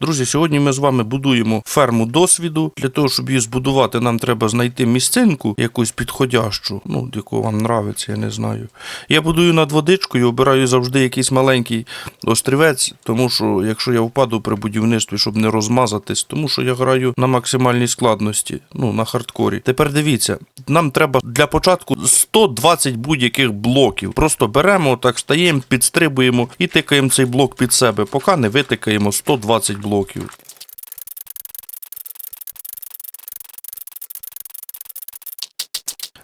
Друзі, сьогодні ми з вами будуємо ферму досвіду. Для того, щоб її збудувати, нам треба знайти місцинку якусь підходящу, ну, яку вам нравиться, я не знаю. Я будую над водичкою, обираю завжди якийсь маленький острівець, тому що якщо я впаду при будівництві, щоб не розмазатись, тому що я граю на максимальній складності, ну на хардкорі. Тепер дивіться, нам треба для початку 120 будь-яких блоків. Просто беремо, так стаємо, підстрибуємо і тикаємо цей блок під себе, поки не витикаємо 120 блоків блоків.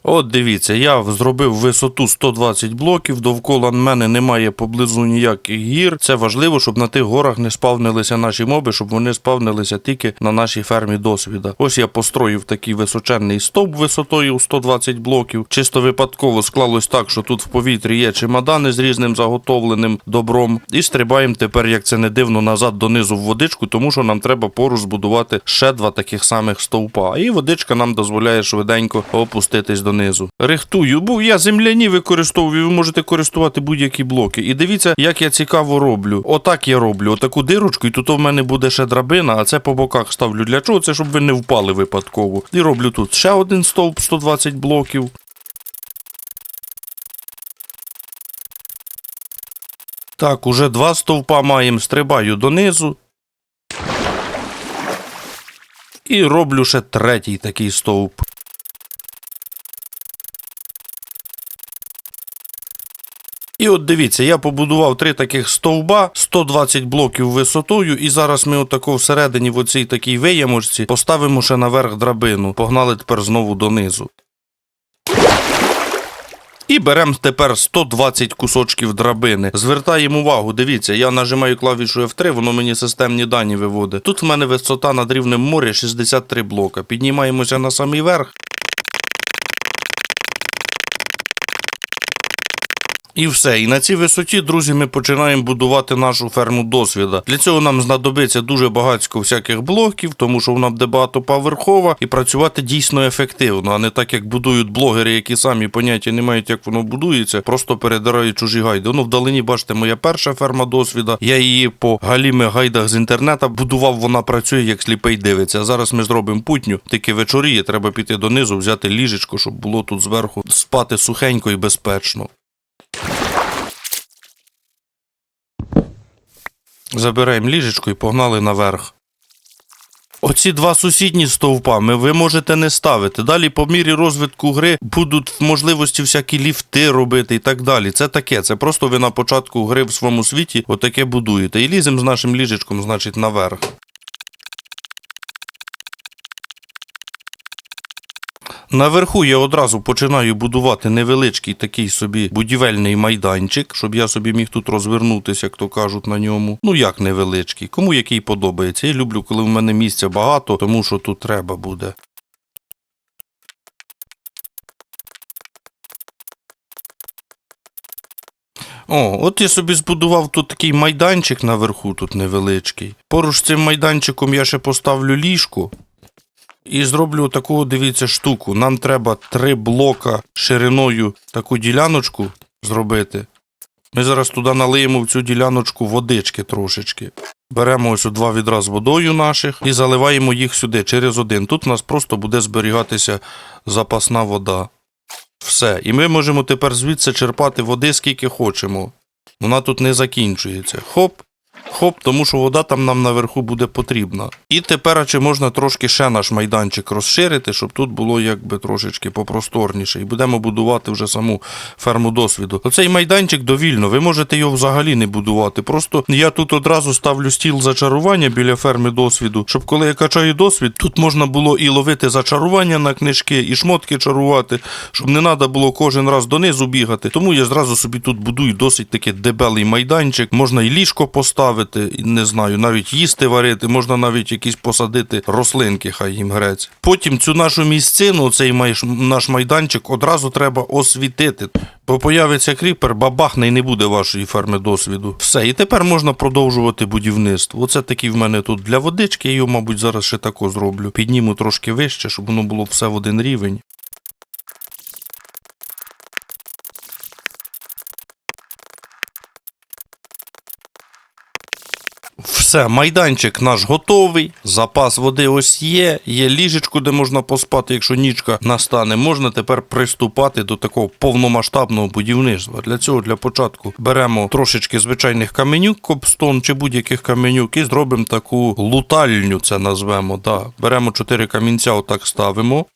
От дивіться, я зробив висоту 120 блоків, довкола мене немає поблизу ніяких гір. Це важливо, щоб на тих горах не спавнилися наші моби, щоб вони спавнилися тільки на нашій фермі досвіда. Ось я построїв такий височенний стовп висотою 120 блоків. Чисто випадково склалось так, що тут в повітрі є чемодани з різним заготовленим добром. І стрибаємо тепер, як це не дивно, назад донизу в водичку, тому що нам треба поруч збудувати ще два таких самих стовпа. І водичка нам дозволяє швиденько опуститись донизу. Рихтую, бо я земляні використовую, ви можете користувати будь-які блоки. І дивіться, як я цікаво роблю. Отак я роблю, отаку дирочку, і тут у мене буде ще драбина, а це по боках ставлю. Для чого? Це щоб ви не впали випадково. І роблю тут ще один стовп 120 блоків. Так, уже два стовпа маємо, стрибаю донизу. І роблю ще третій такий стовп. І от дивіться, я побудував три таких стовба, 120 блоків висотою, і зараз ми отако всередині в оцій такій виямочці поставимо ще наверх драбину. Погнали тепер знову донизу. І беремо тепер 120 кусочків драбини. Звертаємо увагу, дивіться, я нажимаю клавішу F3, воно мені системні дані виводить. Тут в мене висота над рівнем моря 63 блока. Піднімаємося на самий верх. І все. І на цій висоті, друзі, ми починаємо будувати нашу ферму досвіда. Для цього нам знадобиться дуже багатько всяких блоків, тому що вона буде багатоповерхова і працювати дійсно ефективно, а не так, як будують блогери, які самі поняття не мають, як воно будується, просто передирають чужі гайди. Ну, вдалині, бачите, моя перша ферма досвіда. Я її по галіми гайдах з інтернету будував, вона працює, як сліпий дивиться. А зараз ми зробимо путню, тільки вечоріє, треба піти донизу, взяти ліжечко, щоб було тут зверху спати сухенько і безпечно. Забираємо ліжечко і погнали наверх. Оці два сусідні стовпа ми ви можете не ставити. Далі, по мірі розвитку гри, будуть можливості всякі ліфти робити і так далі. Це таке. Це просто ви на початку гри в своєму світі отаке будуєте. І ліземо з нашим ліжечком, значить, наверх. Наверху я одразу починаю будувати невеличкий такий собі будівельний майданчик, щоб я собі міг тут розвернутися, як то кажуть, на ньому. Ну як невеличкий, кому який подобається. Я люблю, коли в мене місця багато, тому що тут треба буде. О, от я собі збудував тут такий майданчик наверху, тут невеличкий. Поруч з цим майданчиком я ще поставлю ліжко. І зроблю таку, дивіться, штуку. Нам треба три блока шириною таку діляночку зробити. Ми зараз туди налиємо в цю діляночку водички трошечки. Беремо ось два відра з водою наших і заливаємо їх сюди через один. Тут у нас просто буде зберігатися запасна вода. Все. І ми можемо тепер звідси черпати води скільки хочемо. Вона тут не закінчується. Хоп. Хоп, тому що вода там нам наверху буде потрібна. І тепер чи можна трошки ще наш майданчик розширити, щоб тут було якби трошечки попросторніше. І будемо будувати вже саму ферму досвіду. Оцей майданчик довільно, ви можете його взагалі не будувати. Просто я тут одразу ставлю стіл зачарування біля ферми досвіду, щоб коли я качаю досвід, тут можна було і ловити зачарування на книжки, і шмотки чарувати, щоб не треба було кожен раз донизу бігати. Тому я зразу собі тут будую досить таки дебелий майданчик. Можна і ліжко поставити, і не знаю, навіть їсти варити, можна навіть якісь посадити рослинки, хай їм грець. Потім цю нашу місцину, цей наш майданчик, одразу треба освітити. Бо появиться кріпер, бабахне і не буде вашої ферми досвіду. Все, і тепер можна продовжувати будівництво. Оце такий в мене тут для водички, я його, мабуть, зараз ще тако зроблю. Підніму трошки вище, щоб воно було все в один рівень. Все. Майданчик наш готовий, запас води ось є, є ліжечко, де можна поспати, якщо нічка настане. Можна тепер приступати до такого повномасштабного будівництва. Для цього для початку беремо трошечки звичайних каменюк, кобстон чи будь-яких каменюк, і зробимо таку лутальню, це назвемо. Да. Беремо чотири камінця, отак ставимо.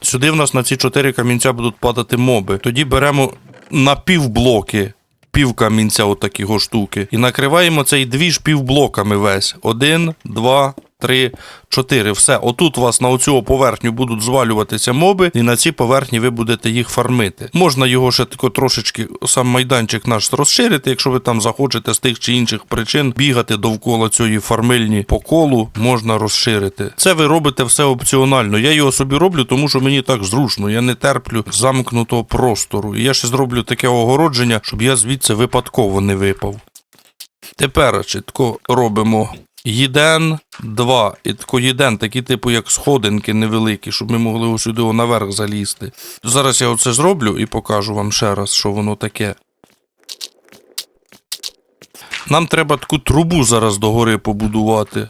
Сюди в нас на ці чотири камінця будуть падати моби. Тоді беремо напівблоки. Пів камінця отакі штуки. І накриваємо цей двіж півблоками весь. Один, два, три, чотири. Все. Отут у вас на оцю поверхню будуть звалюватися моби, і на цій поверхні ви будете їх фармити. Можна його ще тако трошечки, сам майданчик наш розширити, якщо ви там захочете з тих чи інших причин бігати довкола цієї фармильні по колу, можна розширити. Це ви робите все опціонально. Я його собі роблю, тому що мені так зручно. Я не терплю замкнутого простору. І я ще зроблю таке огородження, щоб я звідси випадково не випав. Тепер чітко робимо єден, 2. І тако єден, такі типу як сходинки невеликі, щоб ми могли ось сюди наверх залізти. Зараз я оце зроблю і покажу вам ще раз, що воно таке. Нам треба таку трубу зараз догори побудувати.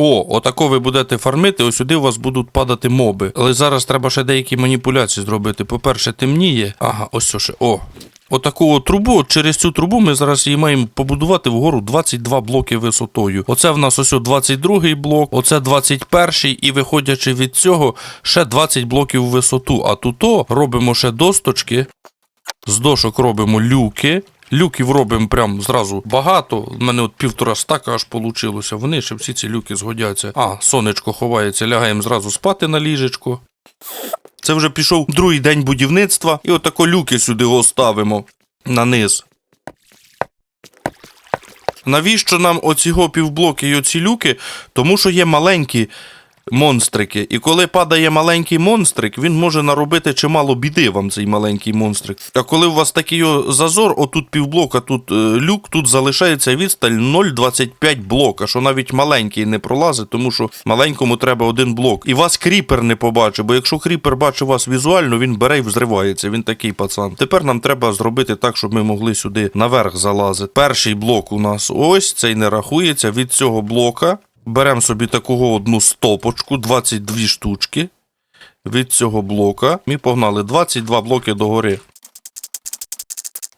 О, отако ви будете фармити, ось сюди у вас будуть падати моби. Але зараз треба ще деякі маніпуляції зробити. По-перше, темніє. Ага, ось ще. О. Отаку от трубу, от через цю трубу ми зараз її маємо побудувати вгору 22 блоки висотою. Оце в нас ось о 22 блок, оце 21 і виходячи від цього, ще 20 блоків висоту. А тут робимо ще досточки. З дошок робимо люки. Люків робимо прям зразу багато. У мене от півтора стака аж получилося. Вони ще всі ці люки згодяться. А, сонечко ховається, лягаємо зразу спати на ліжечко. Це вже пішов другий день будівництва, і отако люки сюди оставимо на низ. Навіщо нам оці півблоки і оці люки? Тому що є маленькі монстрики. І коли падає маленький монстрик, він може наробити чимало біди вам цей маленький монстрик. А коли у вас такий зазор, отут півблока, тут е, люк, тут залишається відсталь 0,25 блока, що навіть маленький не пролазить, тому що маленькому треба один блок. І вас кріпер не побачить, бо якщо кріпер бачить вас візуально, він бере і взривається. Він такий пацан. Тепер нам треба зробити так, щоб ми могли сюди наверх залазити. Перший блок у нас ось, цей не рахується. Від цього блока беремо собі такого одну стопочку, 22 штучки. Від цього блока. Ми погнали 22 блоки догори.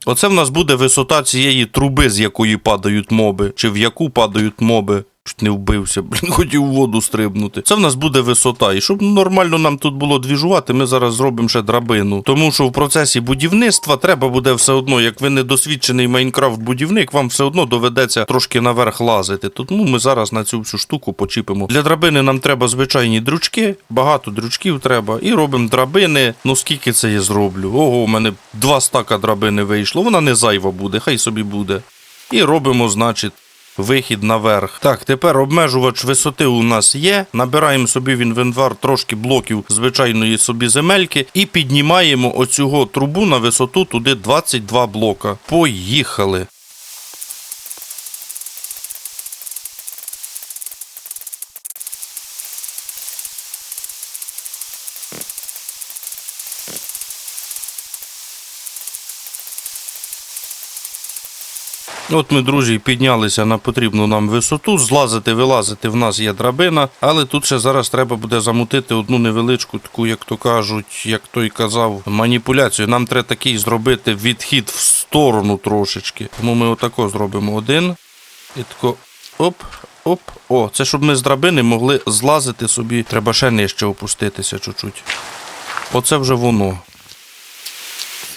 Оце в нас буде висота цієї труби, з якої падають моби, чи в яку падають моби. Чуть не вбився, блін, хотів воду стрибнути. Це в нас буде висота. І щоб нормально нам тут було двіжувати, ми зараз зробимо ще драбину. Тому що в процесі будівництва треба буде все одно, як ви не досвідчений Майнкрафт-будівник, вам все одно доведеться трошки наверх лазити. Тому ми зараз на цю всю штуку почіпимо. Для драбини нам треба звичайні дрючки, багато дрючків треба. І робимо драбини. Ну скільки це я зроблю? Ого, у мене два стака драбини вийшло. Вона не зайва буде, хай собі буде. І робимо, значить. Вихід наверх. Так, тепер обмежувач висоти у нас є. Набираємо собі в інвентар трошки блоків звичайної собі земельки і піднімаємо оцього трубу на висоту туди 22 блока. Поїхали. От ми, друзі, піднялися на потрібну нам висоту. Злазити, вилазити в нас є драбина, але тут ще зараз треба буде замутити одну невеличку, таку, як то кажуть, як той казав, маніпуляцію. Нам треба такий зробити відхід в сторону трошечки. Тому ми отако зробимо один. І тако оп, оп. О, це щоб ми з драбини могли злазити собі. Треба ще нижче опуститися чуть-чуть. Оце вже воно.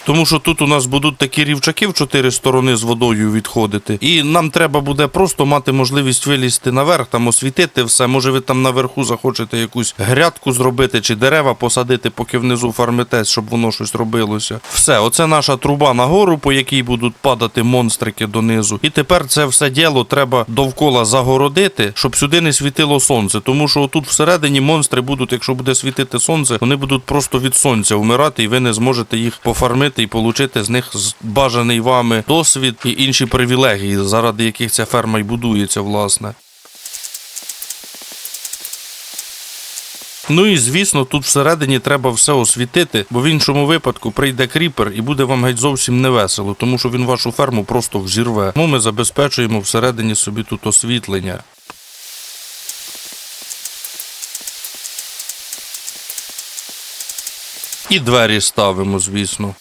Тому що тут у нас будуть такі рівчаки в чотири сторони з водою відходити. І нам треба буде просто мати можливість вилізти наверх, там освітити все. Може, ви там наверху захочете якусь грядку зробити чи дерева посадити, поки внизу фармитесь, щоб воно щось робилося. Все, оце наша труба нагору, по якій будуть падати монстрики донизу. І тепер це все діло треба довкола загородити, щоб сюди не світило сонце. Тому що тут всередині монстри будуть, якщо буде світити сонце, вони будуть просто від сонця вмирати, і ви не зможете їх пофармити і отримати з них бажаний вами досвід і інші привілегії, заради яких ця ферма й будується, власне. Ну і звісно, тут всередині треба все освітити, бо в іншому випадку прийде кріпер і буде вам геть зовсім невесело, тому що він вашу ферму просто взірве. Тому ми забезпечуємо всередині собі тут освітлення. І двері ставимо, звісно.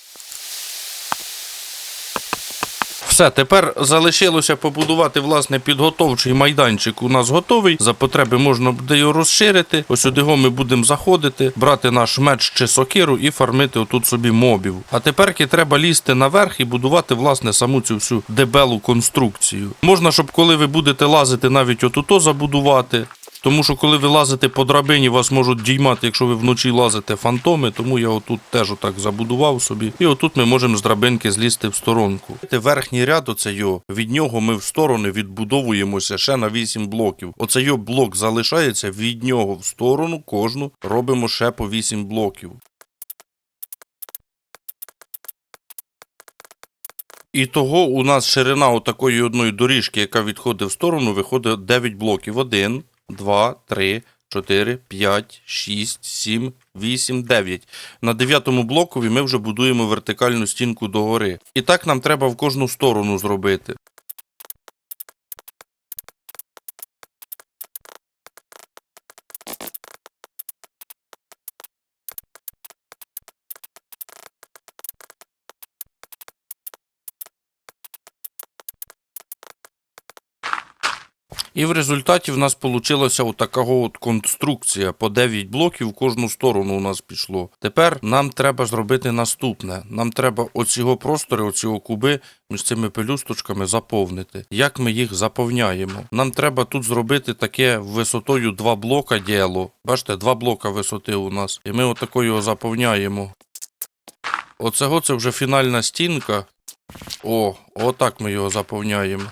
Все, тепер залишилося побудувати власне підготовчий майданчик. У нас готовий. За потреби можна буде його розширити. Ось сюди ми будемо заходити, брати наш меч чи сокиру і фармити отут собі мобів. А теперки треба лізти наверх і будувати власне саму цю всю дебелу конструкцію. Можна, щоб коли ви будете лазити, навіть отуто забудувати. Тому що коли ви лазите по драбині, вас можуть діймати, якщо ви вночі лазите фантоми, тому я отут теж отак забудував собі. І отут ми можемо з драбинки злізти в сторонку. Верхній ряд, оце його, від нього ми в сторони відбудовуємося ще на 8 блоків. Оце його блок залишається, від нього в сторону кожну робимо ще по 8 блоків. І того у нас ширина отакої одної доріжки, яка відходить в сторону, виходить 9 блоків. 1, 2, 3, 4, 5, 6, 7, 8, 9. На дев'ятому блокові ми вже будуємо вертикальну стінку догори. І так нам треба в кожну сторону зробити. І в результаті в нас вийшла отака от конструкція по 9 блоків в кожну сторону у нас пішло. Тепер нам треба зробити наступне. Нам треба оцього простори, оцього куби між цими пелюсточками заповнити. Як ми їх заповняємо? Нам треба тут зробити таке висотою 2 блока діло. Бачите, 2 блока висоти у нас. І ми отако його заповняємо. Оцього це вже фінальна стінка. О, отак ми його заповняємо.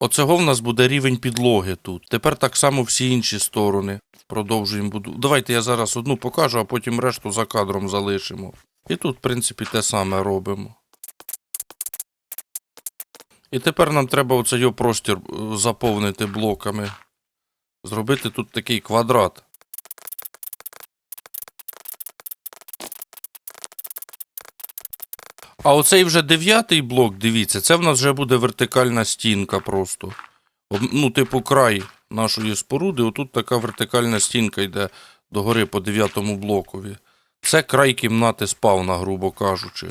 Оцього в нас буде рівень підлоги тут. Тепер так само всі інші сторони. Продовжуємо буду. Давайте я зараз одну покажу, а потім решту за кадром залишимо. І тут, в принципі, те саме робимо. І тепер нам треба оцей простір е, заповнити блоками. Зробити тут такий квадрат. А оцей вже дев'ятий блок, дивіться, це в нас вже буде вертикальна стінка просто. Ну, типу, край нашої споруди. Отут така вертикальна стінка йде догори по дев'ятому блокові. Це край кімнати спавна, грубо кажучи.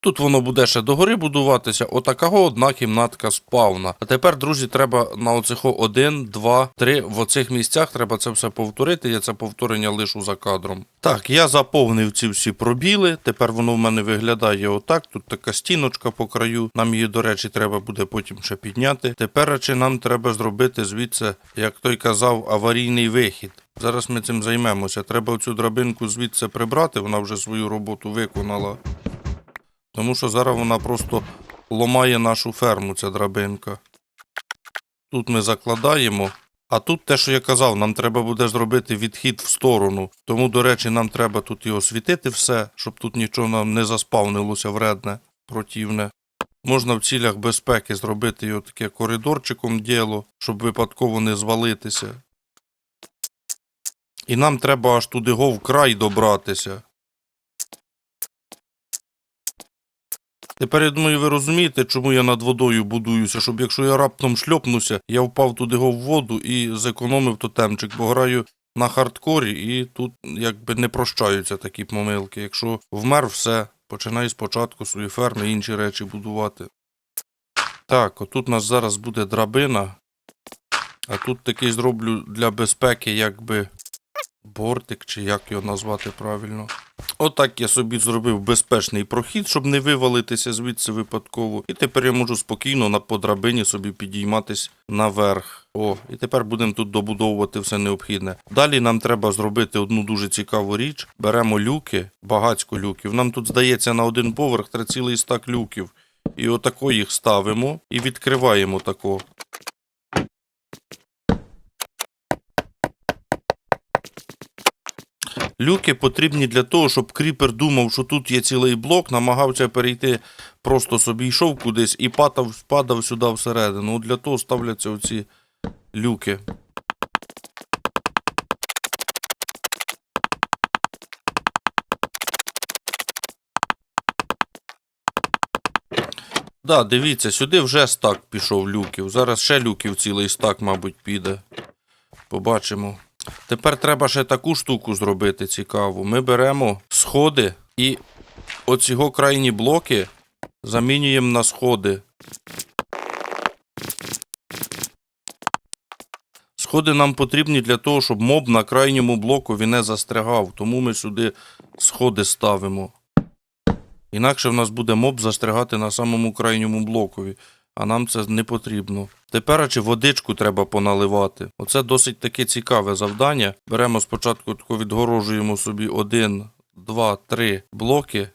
Тут воно буде ще догори будуватися. Отакого одна кімнатка спавна. А тепер, друзі, треба на оцих один, два, три. В оцих місцях треба це все повторити. Я це повторення лишу за кадром. Так, я заповнив ці всі пробіли. Тепер воно в мене виглядає отак. Тут така стіночка по краю. Нам її, до речі, треба буде потім ще підняти. Тепер речі, нам треба зробити звідси, як той казав, аварійний вихід. Зараз ми цим займемося. Треба цю драбинку звідси прибрати, вона вже свою роботу виконала. Тому що зараз вона просто ломає нашу ферму, ця драбинка. Тут ми закладаємо. А тут те, що я казав, нам треба буде зробити відхід в сторону. Тому, до речі, нам треба тут і освітити все, щоб тут нічого нам не заспавнилося вредне, противне. Можна в цілях безпеки зробити його таке коридорчиком діло, щоб випадково не звалитися. І нам треба аж туди го в край добратися. Тепер я думаю, ви розумієте, чому я над водою будуюся, щоб якщо я раптом шльопнуся, я впав туди в воду і зекономив тотемчик, бо граю на хардкорі, і тут якби не прощаються такі помилки. Якщо вмер, все, починай спочатку свої ферми, інші речі будувати. Так, отут у нас зараз буде драбина, а тут такий зроблю для безпеки, якби бортик, чи як його назвати правильно. Отак я собі зробив безпечний прохід, щоб не вивалитися звідси випадково. І тепер я можу спокійно на по драбині собі підійматись наверх. О, і тепер будемо тут добудовувати все необхідне. Далі нам треба зробити одну дуже цікаву річ. Беремо люки, багацько люків. Нам тут здається на один поверх треба цілий стак люків. І отако їх ставимо і відкриваємо тако. Люки потрібні для того, щоб кріпер думав, що тут є цілий блок, намагався перейти, просто собі йшов кудись і падав, падав сюди всередину. От Для того ставляться оці люки. Да, дивіться, сюди вже стак пішов люків. Зараз ще люків цілий стак, мабуть, піде. Побачимо. Тепер треба ще таку штуку зробити цікаву. Ми беремо сходи і оці крайні блоки замінюємо на сходи. Сходи нам потрібні для того, щоб моб на крайньому блокові не застрягав, тому ми сюди сходи ставимо. Інакше в нас буде моб застрягати на самому крайньому блокові, а нам це не потрібно. Тепер чи водичку треба поналивати. Оце досить таке цікаве завдання. Беремо спочатку тако відгорожуємо собі один, два, три блоки.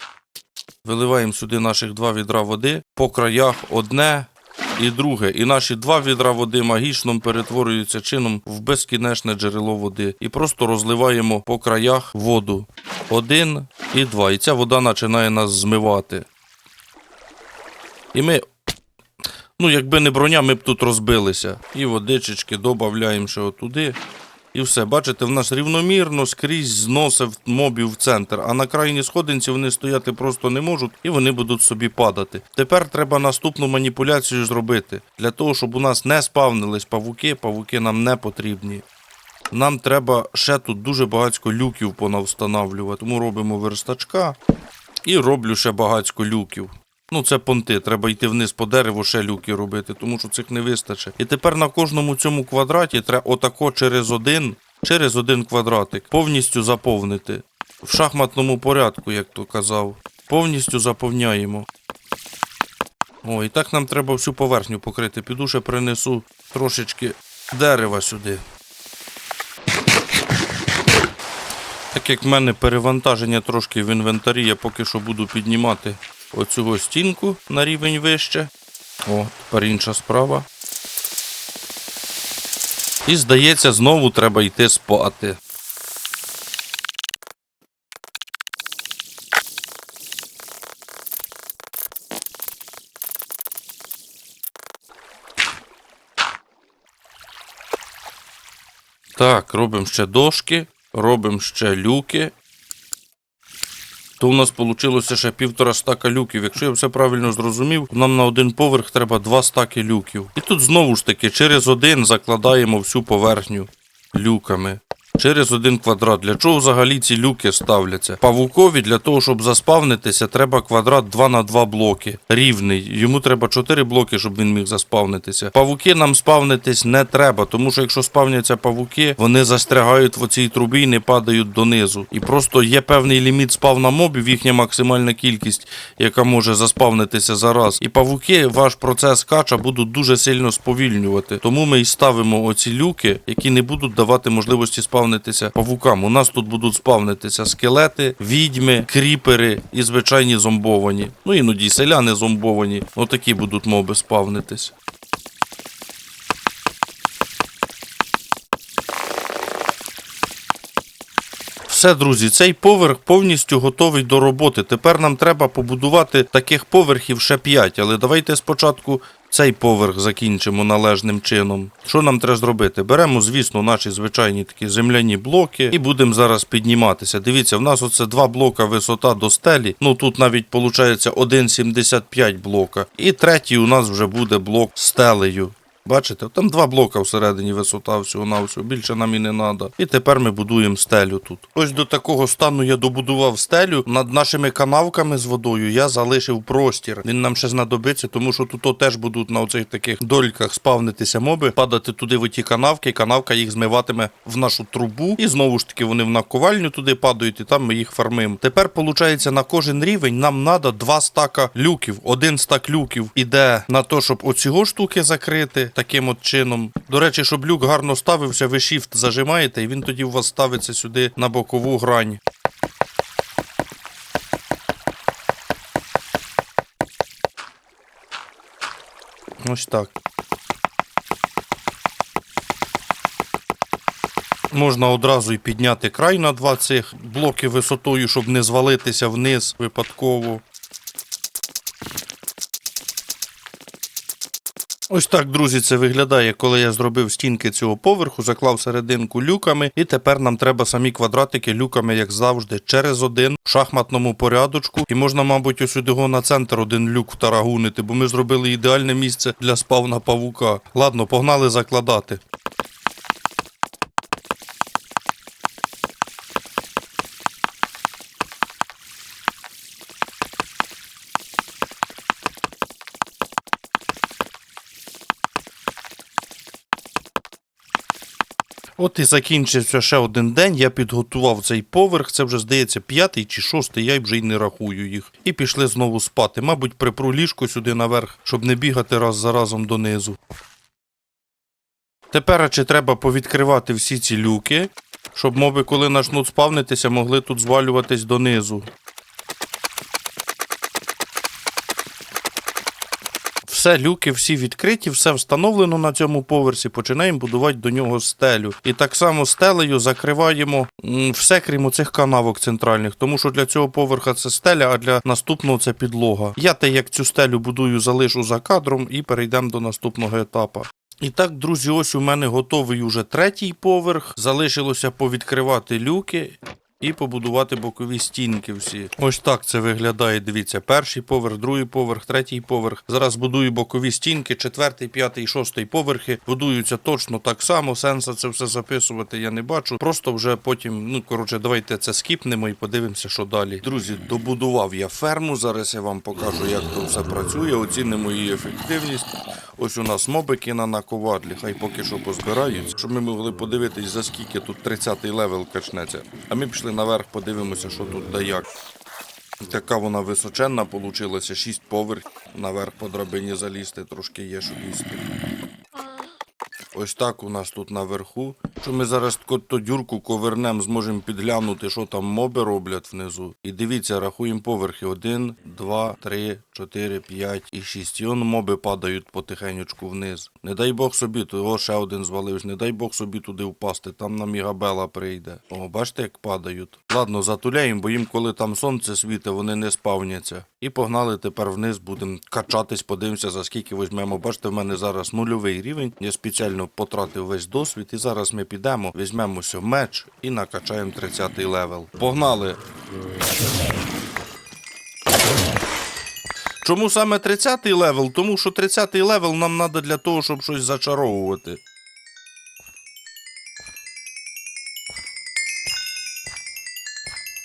Виливаємо сюди наших два відра води. По краях одне і друге. І наші два відра води магічно перетворюються чином в безкінечне джерело води. І просто розливаємо по краях воду. Один і два. І ця вода починає нас змивати. І ми. Ну, якби не броня, ми б тут розбилися. І водичечки додаємо ще отуди. І все, бачите, в нас рівномірно скрізь зносив мобів в центр, а на крайній сходинці вони стояти просто не можуть і вони будуть собі падати. Тепер треба наступну маніпуляцію зробити. Для того, щоб у нас не спавнились павуки, павуки нам не потрібні. Нам треба ще тут дуже багатько люків понавстановлювати. Тому робимо верстачка і роблю ще багатько люків. Ну, це понти, треба йти вниз по дереву, ще люки робити, тому що цих не вистачить. І тепер на кожному цьому квадраті треба отако через один, через один квадратик повністю заповнити. В шахматному порядку, як то казав. Повністю заповняємо. О, і так нам треба всю поверхню покрити. Піду ще принесу трошечки дерева сюди. Так як в мене перевантаження трошки в інвентарі, я поки що буду піднімати оцю стінку на рівень вище. О, тепер інша справа. І здається, знову треба йти спати. Так, робимо ще дошки, робимо ще люки. То у нас вийшло ще півтора стака люків. Якщо я все правильно зрозумів, нам на один поверх треба два стаки люків. І тут знову ж таки через один закладаємо всю поверхню люками. Через один квадрат. Для чого взагалі ці люки ставляться? Павукові для того, щоб заспавнитися, треба квадрат 2 на 2 блоки. Рівний. Йому треба 4 блоки, щоб він міг заспавнитися. Павуки нам спавнитись не треба, тому що якщо спавняться павуки, вони застрягають в оцій трубі і не падають донизу. І просто є певний ліміт спавна мобів, їхня максимальна кількість, яка може заспавнитися за раз. І павуки ваш процес кача будуть дуже сильно сповільнювати. Тому ми і ставимо оці люки, які не будуть давати можливості спавнитися павукам. У нас тут будуть спавнитися скелети, відьми, кріпери і звичайні зомбовані. Ну іноді селяни зомбовані. Отакі будуть моби спавнитись. Все, друзі, цей поверх повністю готовий до роботи. Тепер нам треба побудувати таких поверхів ще 5, але давайте спочатку цей поверх закінчимо належним чином. Що нам треба зробити? Беремо, звісно, наші звичайні такі земляні блоки і будемо зараз підніматися. Дивіться, в нас оце два блока висота до стелі. Ну тут навіть виходить 1,75 блока. І третій у нас вже буде блок стелею. Бачите, там два блока всередині висота всього на всього, більше нам і не треба. І тепер ми будуємо стелю тут. Ось до такого стану я добудував стелю. Над нашими канавками з водою я залишив простір. Він нам ще знадобиться, тому що тут теж будуть на оцих таких дольках спавнитися моби, падати туди в ті канавки, і канавка їх змиватиме в нашу трубу. І знову ж таки вони в наковальню туди падають, і там ми їх фармимо. Тепер, виходить, на кожен рівень нам треба два стака люків. Один стак люків іде на те, щоб оцього штуки закрити таким от чином. До речі, щоб люк гарно ставився, ви shift зажимаєте, і він тоді у вас ставиться сюди на бокову грань. Ось так. Можна одразу і підняти край на два цих блоки висотою, щоб не звалитися вниз випадково. Ось так, друзі, це виглядає, коли я зробив стінки цього поверху, заклав серединку люками, і тепер нам треба самі квадратики люками, як завжди, через один в шахматному порядочку. І можна, мабуть, ось його на центр один люк втарагунити, бо ми зробили ідеальне місце для спавна павука. Ладно, погнали закладати. От і закінчився ще один день. Я підготував цей поверх. Це вже здається п'ятий чи шостий, я вже й не рахую їх. І пішли знову спати. Мабуть, припру ліжко сюди наверх, щоб не бігати раз за разом донизу. Тепер чи треба повідкривати всі ці люки, щоб моби, коли почнуть спавнитися, могли тут звалюватись донизу. Все, люки всі відкриті, все встановлено на цьому поверсі. Починаємо будувати до нього стелю. І так само стелею закриваємо все, крім оцих канавок центральних, тому що для цього поверха це стеля, а для наступного це підлога. Я те, як цю стелю будую, залишу за кадром і перейдемо до наступного етапу. І так, друзі, ось у мене готовий уже третій поверх. Залишилося повідкривати люки. І побудувати бокові стінки всі. Ось так це виглядає. Дивіться, перший поверх, другий поверх, третій поверх. Зараз будую бокові стінки, четвертий, п'ятий, шостий поверхи. Будуються точно так само. Сенса це все записувати я не бачу. Просто вже потім, ну коротше, давайте це скіпнемо і подивимося, що далі. Друзі, добудував я ферму. Зараз я вам покажу, як то все працює. Оцінимо її ефективність. Ось у нас мобики на наковадлі, хай поки що позбираються, щоб ми могли подивитись, за скільки тут 30-й левел качнеться. А ми пішли наверх, подивимося, що тут да як. Така вона височенна, получилася 6 поверхів. Наверх по драбині залізти, трошки є, що лізти. Ось так у нас тут наверху. Що ми зараз ту дюрку ковернем, зможемо підглянути, що там моби роблять внизу. І дивіться, рахуємо поверхи. Один, два, три, чотири, п'ять і шість. І он моби падають потихенючку вниз. Не дай Бог собі, то о, ще один звалився. Не дай Бог собі туди впасти, там на мігабела прийде. О, бачите, як падають. Ладно, затуляємо, бо їм, коли там сонце світе, вони не спавняться. І погнали тепер вниз, будемо качатись, подивимося, за скільки візьмемо. Бачите, в мене зараз нульовий рівень. Я спеціально потратив весь досвід. І зараз ми підемо, візьмемося меч і накачаємо 30-й левел. Погнали! Чому саме 30-й левел? Тому що 30-й левел нам треба для того, щоб щось зачаровувати.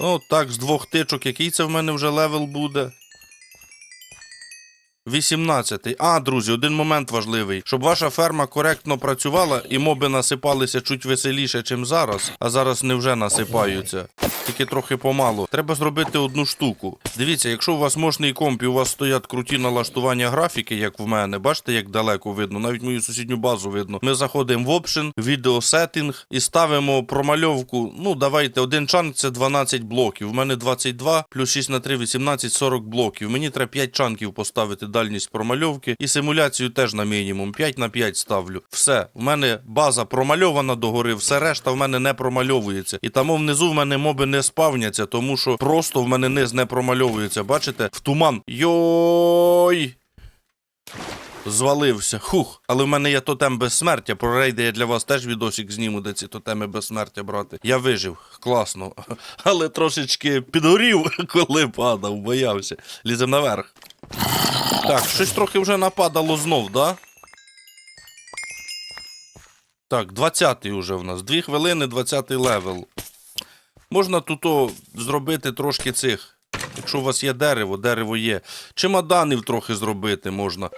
О, так, з двох тичок. Який це в мене вже левел буде? 18. А, друзі, один момент важливий. Щоб ваша ферма коректно працювала і моби насипалися чуть веселіше, чим зараз, а зараз не вже насипаються. Тільки трохи помалу. Треба зробити одну штуку. Дивіться, якщо у вас мощний комп і у вас стоять круті налаштування графіки, як в мене, бачите, як далеко видно, навіть мою сусідню базу видно. Ми заходимо в Option, відео сеттинг і ставимо промальовку. Ну, давайте, один чанк це 12 блоків. У мене 22 плюс 6 на 3, 18, 40 блоків. Мені треба 5 чанків поставити дальність промальовки і симуляцію теж на мінімум. 5 на 5 ставлю. Все, в мене база промальована догори, все решта в мене не промальовується. І тому внизу в мене моби не спавняться, тому що просто в мене низ не промальовується. Бачите? В туман. Йой! Звалився. Хух. Але в мене є тотем безсмертя. Про рейди я для вас теж відосик зніму, де ці тотеми безсмертя брати. Я вижив. Класно. Але трошечки підгорів, коли падав, боявся. Лізем наверх. Так, щось трохи вже нападало знов, да? Так, 20-й уже в нас. Дві хвилини, 20-й левел. Можна тут о, зробити трошки цих. Якщо у вас є дерево, дерево є. Чемоданів трохи зробити можна.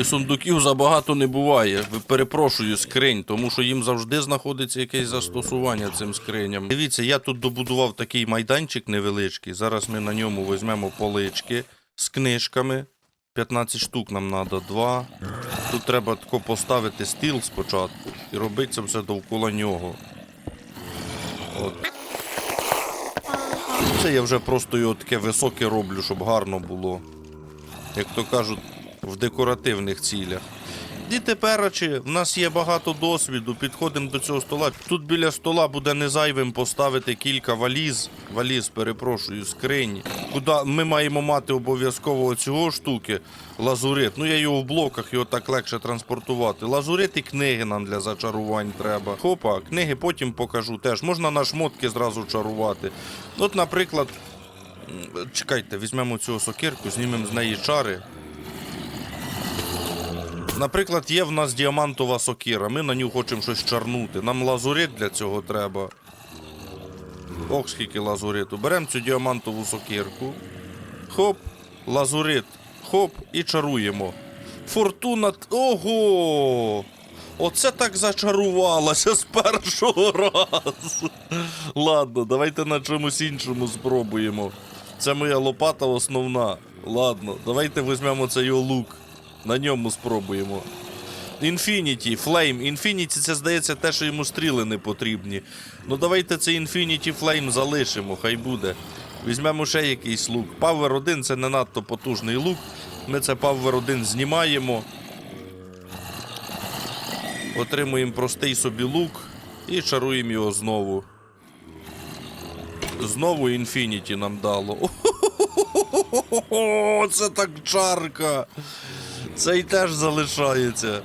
І сундуків забагато не буває. Перепрошую скринь, тому що їм завжди знаходиться якесь застосування цим скриням. Дивіться, я тут добудував такий майданчик невеличкий. Зараз ми на ньому візьмемо полички з книжками. 15 штук нам треба, два. Тут треба тако поставити стіл спочатку і робити це все довкола нього. От. Це я вже просто його таке високе роблю, щоб гарно було. Як то кажуть, в декоративних цілях. І тепер, чи в нас є багато досвіду, підходимо до цього стола. Тут біля стола буде незайвим поставити кілька валіз, валіз, перепрошую, скрині. Куди ми маємо мати обов'язково цього штуки, лазурит. Ну я його в блоках, його так легше транспортувати. Лазурит і книги нам для зачарувань треба. Хопа, книги потім покажу теж. Можна на шмотки зразу чарувати. От, наприклад, чекайте, візьмемо цю сокирку, знімемо з неї чари. Наприклад, є в нас діамантова сокира, ми на нього хочемо щось чарнути. Нам лазурит для цього треба. Ох, скільки лазуриту. Беремо цю діамантову сокирку. Хоп, лазурит. Хоп, і чаруємо. Фортуна. Ого! Оце так зачарувалося з першого разу. Ладно, давайте на чомусь іншому спробуємо. Це моя лопата основна. Ладно, давайте візьмемо цей лук. На ньому спробуємо. Infinity, Flame. Infinity це здається те, що йому стріли не потрібні. Ну давайте цей Infinity Flame залишимо, хай буде. Візьмемо ще якийсь лук. Power 1 це не надто потужний лук. Ми це Power 1 знімаємо. Отримуємо простий собі лук і чаруємо його знову. Знову Infinity нам дало. О, це так чарка. Цей теж залишається.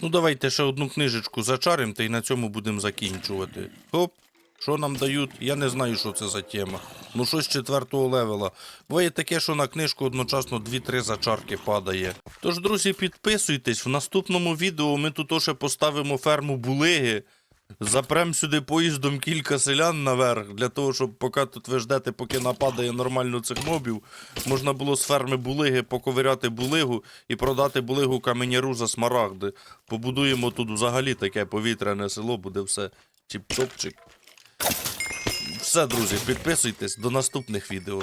Ну, давайте ще одну книжечку зачаримо, та й на цьому будемо закінчувати. Хоп, що нам дають? Я не знаю, що це за тема. Ну, щось четвертого левела. Буває таке, що на книжку одночасно 2-3 зачарки падає. Тож, друзі, підписуйтесь. В наступному відео ми тут ще поставимо ферму булиги. Запрем сюди поїздом кілька селян наверх, для того, щоб поки тут ви ждете, поки нападає нормально цих мобів, можна було з ферми булиги поковиряти булигу і продати булигу каменяру за смарагди. Побудуємо тут взагалі таке повітряне село, буде все чіп-чопчик. Все, друзі, підписуйтесь до наступних відео.